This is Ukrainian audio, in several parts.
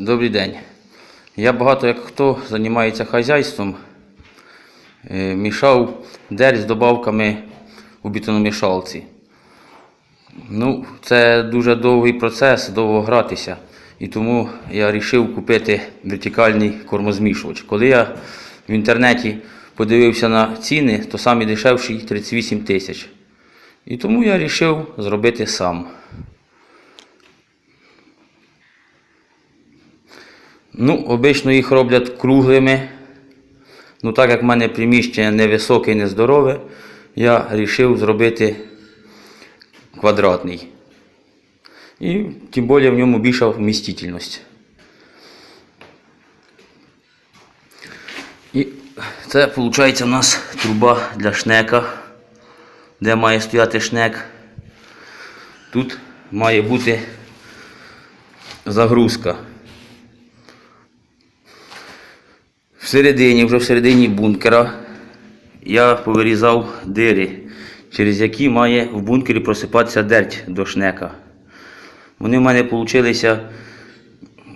Добрий день. Я багато як хто займається хазяйством. Е, Мішав дерь з добавками у бетономішалці. Ну, це дуже довгий процес, довго гратися. І тому я вирішив купити вертикальний кормозмішувач. Коли я в інтернеті подивився на ціни, то самий дешевший 38 тисяч. І тому я вирішив зробити сам. Ну, обично їх роблять круглими. Ну, так як в мене приміщення невисоке і нездорове, я вирішив зробити квадратний. І тим більше в ньому більша вмістительність. І це виходить у нас труба для шнека, де має стояти шнек. Тут має бути загрузка. Всередині, вже всередині бункера, я повирізав дири, через які має в бункері просипатися дерть до шнека. Вони в мене вийшли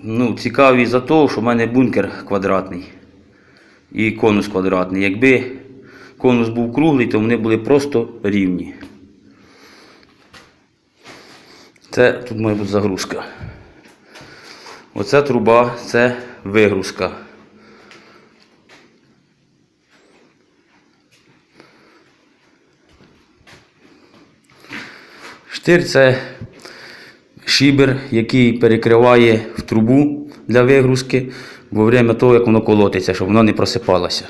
ну, цікаві за те, що в мене бункер квадратний і конус квадратний. Якби конус був круглий, то вони були просто рівні. Це тут має бути загрузка. Оця труба це вигрузка. Штир це шибер, який перекриває в трубу для вигрузки во время того, як воно колотиться, щоб воно не просипалося.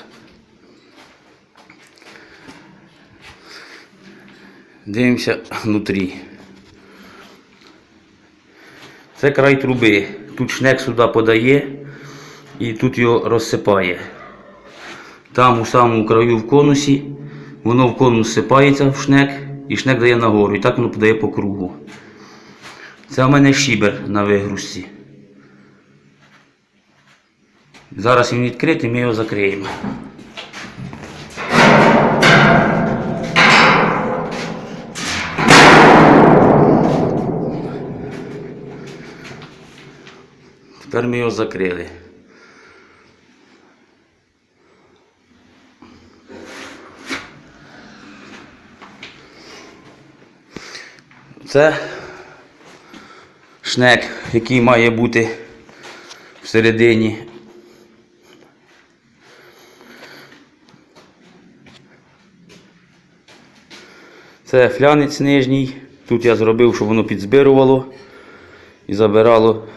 Дивимося внутрі. Це край труби. Тут шнек сюди подає і тут його розсипає. Там у самому краю в конусі, воно в конус сипається в шнек і шнек дає нагору. І так воно подає по кругу. Це у мене шібер на вигрузці. Зараз він відкритий, ми його закриємо. Тепер ми його закрили. Це шнек, який має бути всередині. Це флянець нижній. Тут я зробив, щоб воно підзбирувало і забирало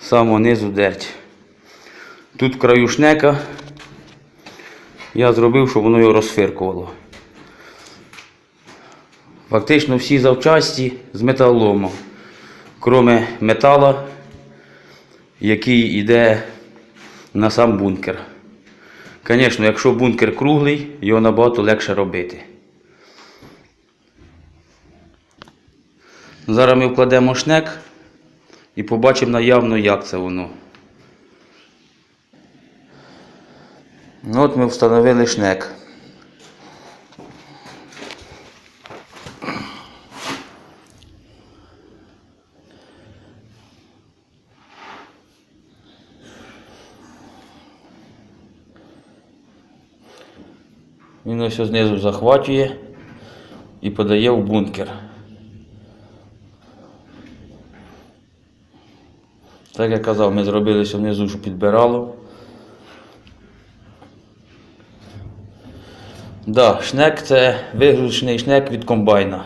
самого низу дерть. Тут в краю шнека я зробив, щоб воно його розфиркувало. Фактично всі завчасті з металолому, кроме метала, який йде на сам бункер. Звісно, якщо бункер круглий, його набагато легше робити. Зараз ми вкладемо шнек і побачимо наявно, як це воно. Ну, от ми встановили шнек. Він ось знизу захвачує і подає в бункер. Так як казав, ми зробили що внизу, щоб підбирало. Да, шнек це вигрузочний шнек від комбайна.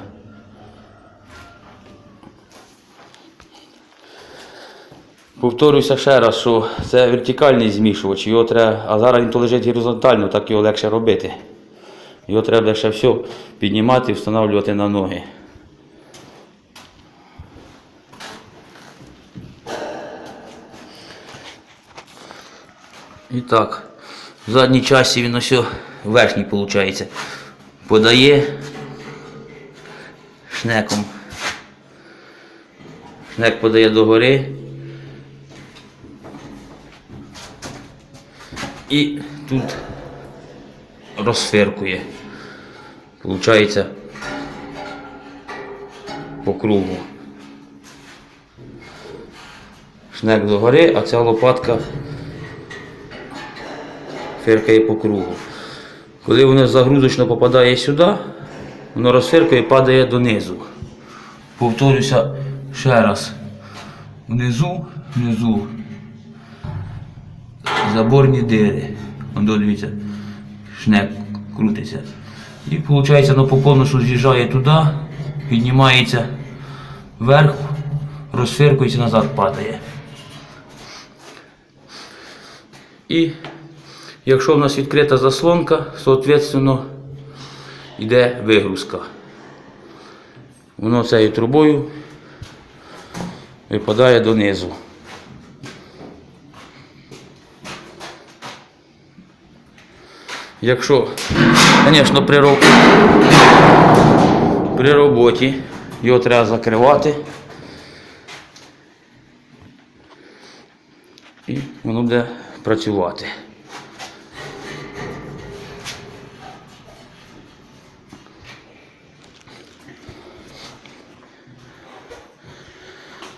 Повторюся ще раз, що це вертикальний змішувач, його треба, а зараз він то лежить горизонтально, так його легше робити. Його треба ще все піднімати і встановлювати на ноги. І так, в задній часі він ось верхній виходить. Подає шнеком. Шнек подає догори. І тут розфиркує. Получається по кругу. шнек догори, а ця лопатка фиркає по кругу. Коли воно загрузочно попадає сюди, воно розфиркає і падає донизу. Повторюся ще раз. Внизу, внизу. Заборні дири. Дивіться, шнек крутиться. І виходить, воно по конусу з'їжджає туди, піднімається вверх, розфиркується, назад падає. І якщо в нас відкрита заслонка, соответственно, йде вигрузка. Воно цією трубою випадає донизу. Якщо, звісно, при, роб- при роботі його треба закривати. І воно буде працювати.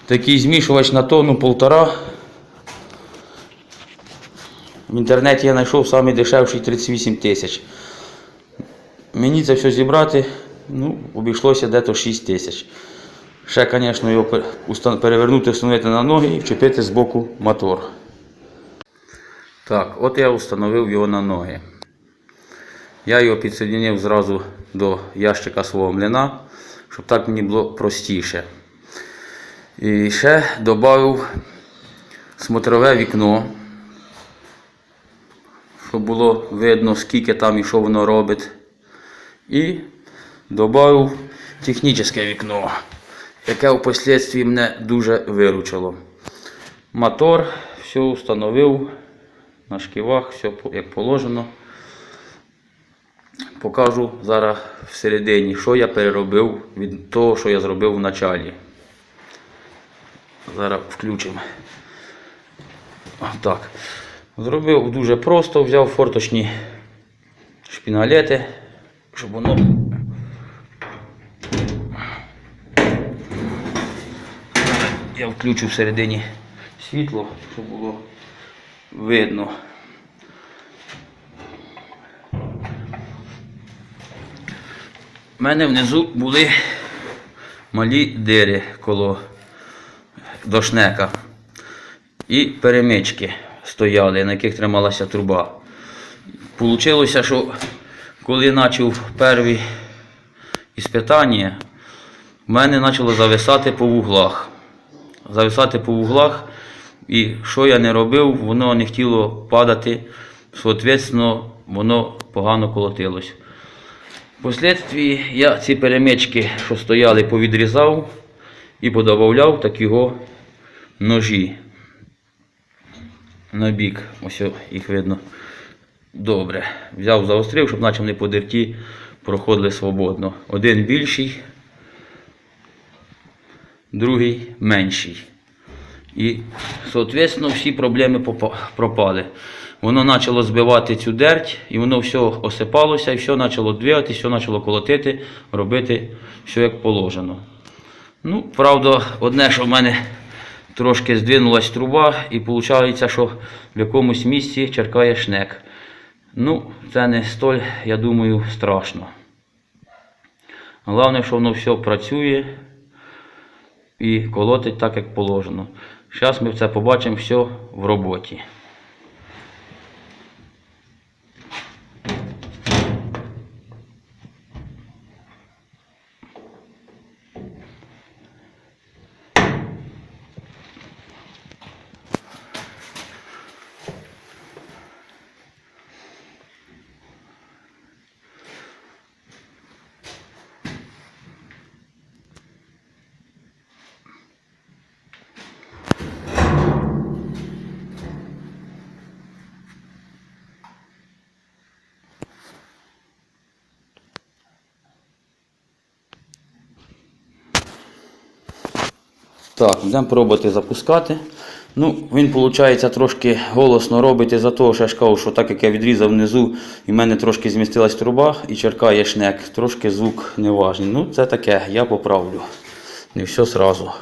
Такий змішувач на тонну полтора. В інтернеті я знайшов самий дешевший 38 тисяч. Мені це все зібрати, ну, обійшлося дето 6 тисяч. Ще, звісно, його перевернути, встановити на ноги і вчепити з боку мотор. Так, от я встановив його на ноги. Я його підсоединив зразу до ящика свого млина, щоб так мені було простіше. І ще додав смотрове вікно, щоб було видно, скільки там і що воно робить. І додав технічне вікно, яке впоследствии мене дуже виручило. Мотор, все встановив на шківах, все як положено. Покажу зараз всередині, що я переробив від того, що я зробив в началі. Зараз включимо. Так. Зробив дуже просто, взяв форточні шпіналети, щоб воно. Я включу всередині світло, щоб було видно. У мене внизу були малі дири коло дошнека. І перемички стояли, на яких трималася труба. Получилося, що коли почав перші іспитання, в мене почало зависати по вуглах. Зависати по вуглах, і що я не робив, воно не хотіло падати, соответственно, воно погано колотилось. Впоследствии я ці перемички, що стояли, повідрізав і подобавляв так його ножі. На бік, ось їх видно добре. Взяв, заострив, щоб наче вони по дерті проходили свободно. Один більший, другий менший. І, соответственно, всі проблеми пропали. Воно почало збивати цю дерть, і воно все осипалося, і все почало двигати, все почало колотити, робити все як положено. Ну, правда, одне, що в мене трошки здвинулась труба, і виходить, що в якомусь місці черкає шнек. Ну, це не столь, я думаю, страшно. Головне, що воно все працює і колотить так, як положено. Зараз ми це побачимо все в роботі. Так, будемо пробувати запускати. Ну, він, виходить, трошки голосно робить із-за того, що я ж кажу, що так як я відрізав внизу, і в мене трошки змістилась труба і черкає шнек, трошки звук неважний. Ну, це таке, я поправлю. Не все сразу.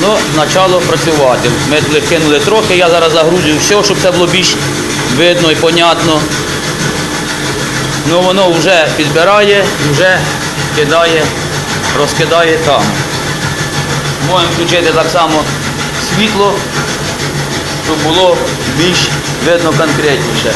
воно почало працювати. Ми кинули трохи, я зараз загрузую все, щоб це було більш видно і понятно. Ну воно вже підбирає, вже кидає, розкидає там. Можемо включити так само світло, щоб було більш видно конкретніше.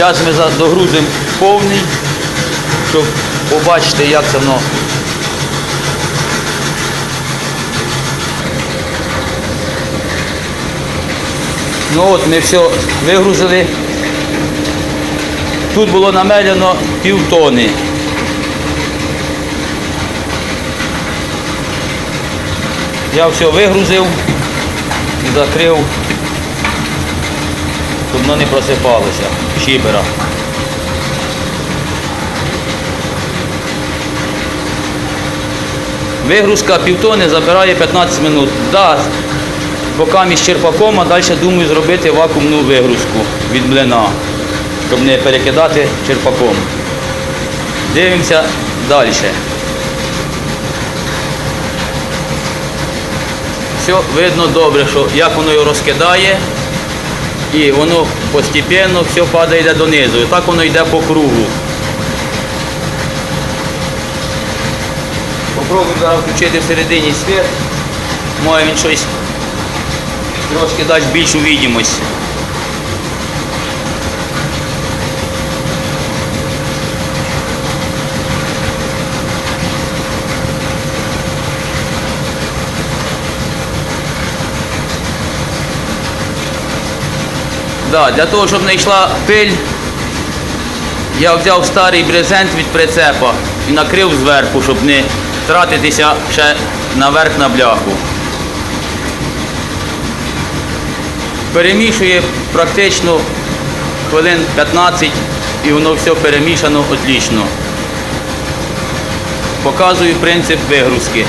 Зараз ми догрузимо повний, щоб побачити, як це воно. Ну от ми все вигрузили. Тут було намелено півтони. Я все вигрузив і закрив, щоб воно не просипалося. Шібера. Вигрузка півтони забирає 15 минут. Да, поки між черпаком, а далі думаю зробити вакуумну вигрузку від млина, щоб не перекидати черпаком. Дивимося далі. Все видно добре, що як воно його розкидає, і воно постепенно все падає йде донизу. І так воно йде по кругу. Попробуємо зараз включити всередині світ. Може він щось трошки дасть більшу відомість. Да, для того, щоб не йшла пиль, я взяв старий брезент від прицепа і накрив зверху, щоб не тратитися ще наверх на бляху. Перемішує практично хвилин 15 і воно все перемішано отлично. Показую принцип вигрузки.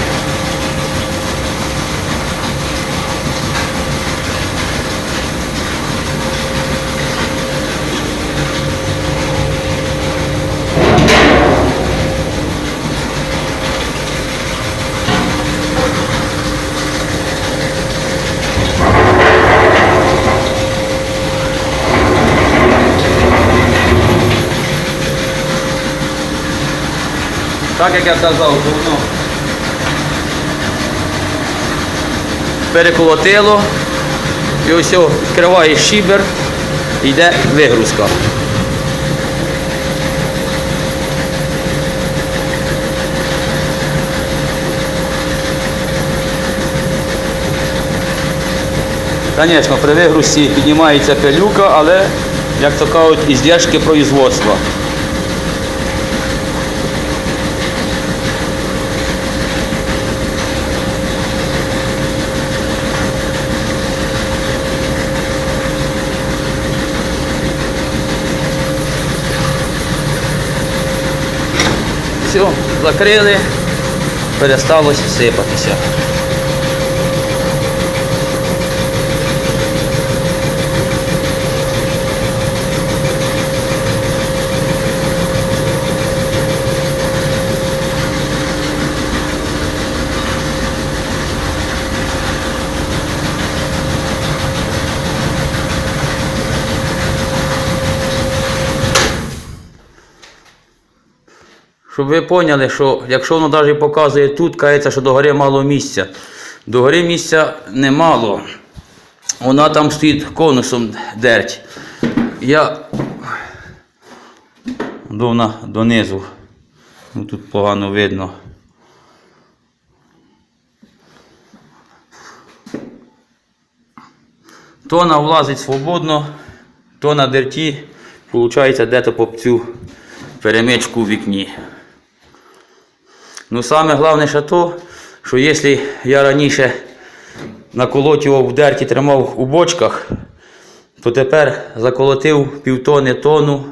Так як я казав, воно переколотило. І ось відкриває шібер, йде вигрузка. Звісно, при вигрузці піднімається пилюка, але, як то кажуть, іздержки производства. Все, закрили, перестало сипатися. Щоб ви поняли, що якщо воно навіть показує тут, кається, що до гори мало місця. До гори місця немало. Вона там стоїть конусом дерть. Я до вона донизу. Ну, тут погано видно. Тона влазить свободно, то на дерті, виходить, де-то по цю перемичку в вікні. Ну саме головне ще то, що якщо я раніше наколотював в дерті, тримав у бочках, то тепер заколотив півтони тону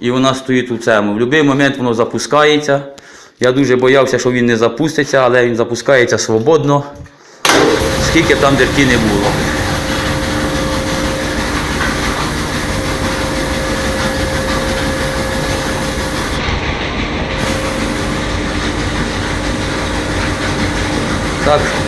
і вона стоїть у цьому. В будь-який момент воно запускається. Я дуже боявся, що він не запуститься, але він запускається свободно, скільки там дерті не було. Так.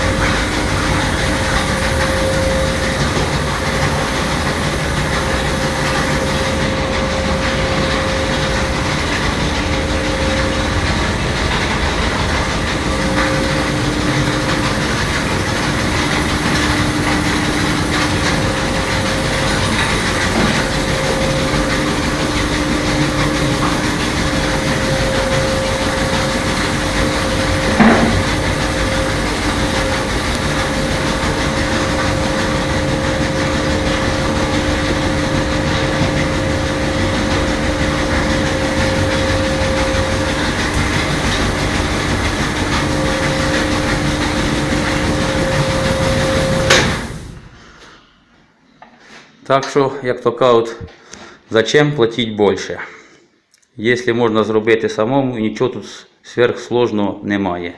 Так що, як то кажуть, зачем платити більше? Якщо можна зробити самому, нічого тут сверхсложного немає.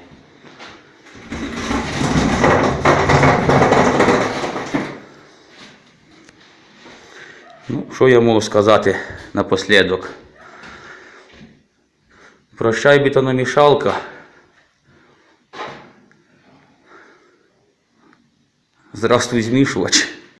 Ну, що я можу сказати напослідок? Прощай бетономішалка. Здравствуй, змішувач.